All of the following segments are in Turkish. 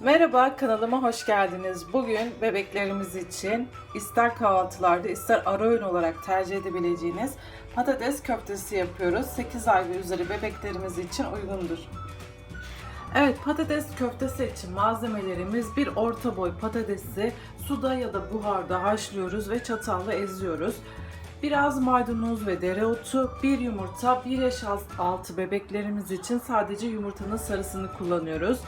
Merhaba kanalıma hoş geldiniz. Bugün bebeklerimiz için ister kahvaltılarda ister ara öğün olarak tercih edebileceğiniz patates köftesi yapıyoruz. 8 ay ve üzeri bebeklerimiz için uygundur. Evet patates köftesi için malzemelerimiz bir orta boy patatesi suda ya da buharda haşlıyoruz ve çatalla eziyoruz. Biraz maydanoz ve dereotu, bir yumurta, bir yaş altı bebeklerimiz için sadece yumurtanın sarısını kullanıyoruz.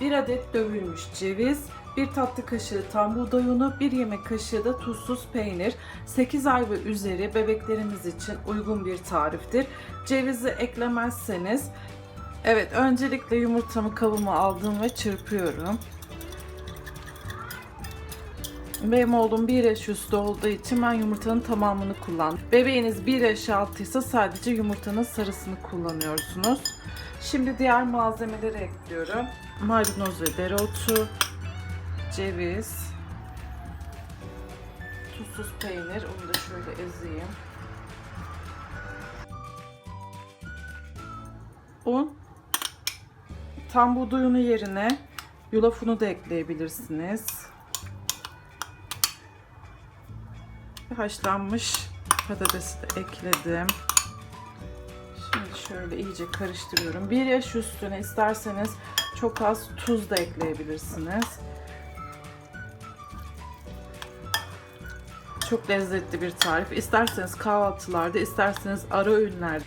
1 adet dövülmüş ceviz, 1 tatlı kaşığı tam buğday unu, 1 yemek kaşığı da tuzsuz peynir. 8 ay ve üzeri bebeklerimiz için uygun bir tariftir. Cevizi eklemezseniz Evet, öncelikle yumurtamı kabıma aldım ve çırpıyorum. Benim oğlum 1 yaş üstü olduğu için ben yumurtanın tamamını kullandım. Bebeğiniz 1 yaş altıysa sadece yumurtanın sarısını kullanıyorsunuz. Şimdi diğer malzemeleri ekliyorum. Maydanoz ve dereotu, ceviz, tuzsuz peynir, onu da şöyle ezeyim. Un, tam buğday unu yerine yulaf unu da ekleyebilirsiniz. Ve haşlanmış patatesi de ekledim. Şimdi şöyle iyice karıştırıyorum. Bir yaş üstüne isterseniz çok az tuz da ekleyebilirsiniz. Çok lezzetli bir tarif. İsterseniz kahvaltılarda, isterseniz ara öğünlerde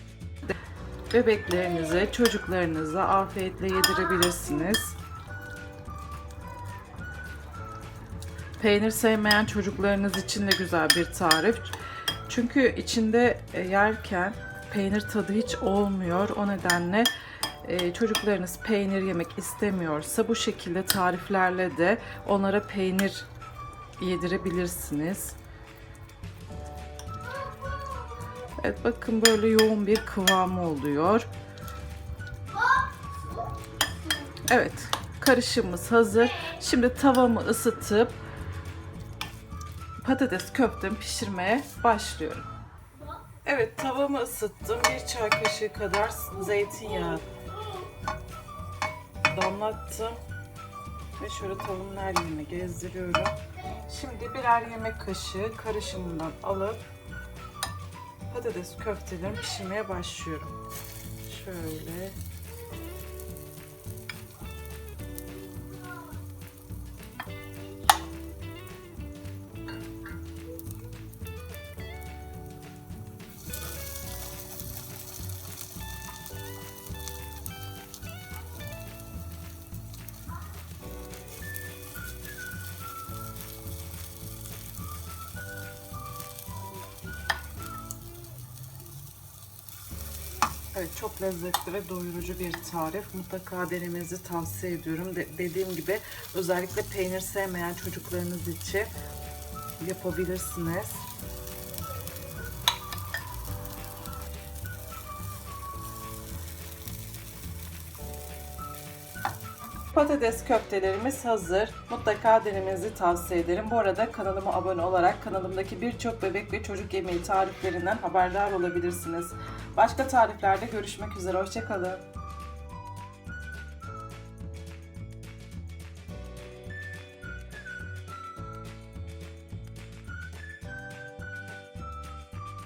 bebeklerinize, çocuklarınıza afiyetle yedirebilirsiniz. Peynir sevmeyen çocuklarınız için de güzel bir tarif. Çünkü içinde e, yerken peynir tadı hiç olmuyor. O nedenle e, çocuklarınız peynir yemek istemiyorsa bu şekilde tariflerle de onlara peynir yedirebilirsiniz. Evet bakın böyle yoğun bir kıvamı oluyor. Evet karışımımız hazır. Şimdi tavamı ısıtıp patates köftemi pişirmeye başlıyorum. Evet tavamı ısıttım. Bir çay kaşığı kadar zeytinyağı damlattım. Ve şöyle tavuğun her yerine gezdiriyorum. Şimdi birer yemek kaşığı karışımından alıp patates köftelerimi pişirmeye başlıyorum. Şöyle. Evet çok lezzetli ve doyurucu bir tarif. Mutlaka denemenizi tavsiye ediyorum. De- dediğim gibi özellikle peynir sevmeyen çocuklarınız için yapabilirsiniz. Patates köftelerimiz hazır. Mutlaka denemenizi tavsiye ederim. Bu arada kanalıma abone olarak kanalımdaki birçok bebek ve çocuk yemeği tariflerinden haberdar olabilirsiniz. Başka tariflerde görüşmek üzere. Hoşçakalın.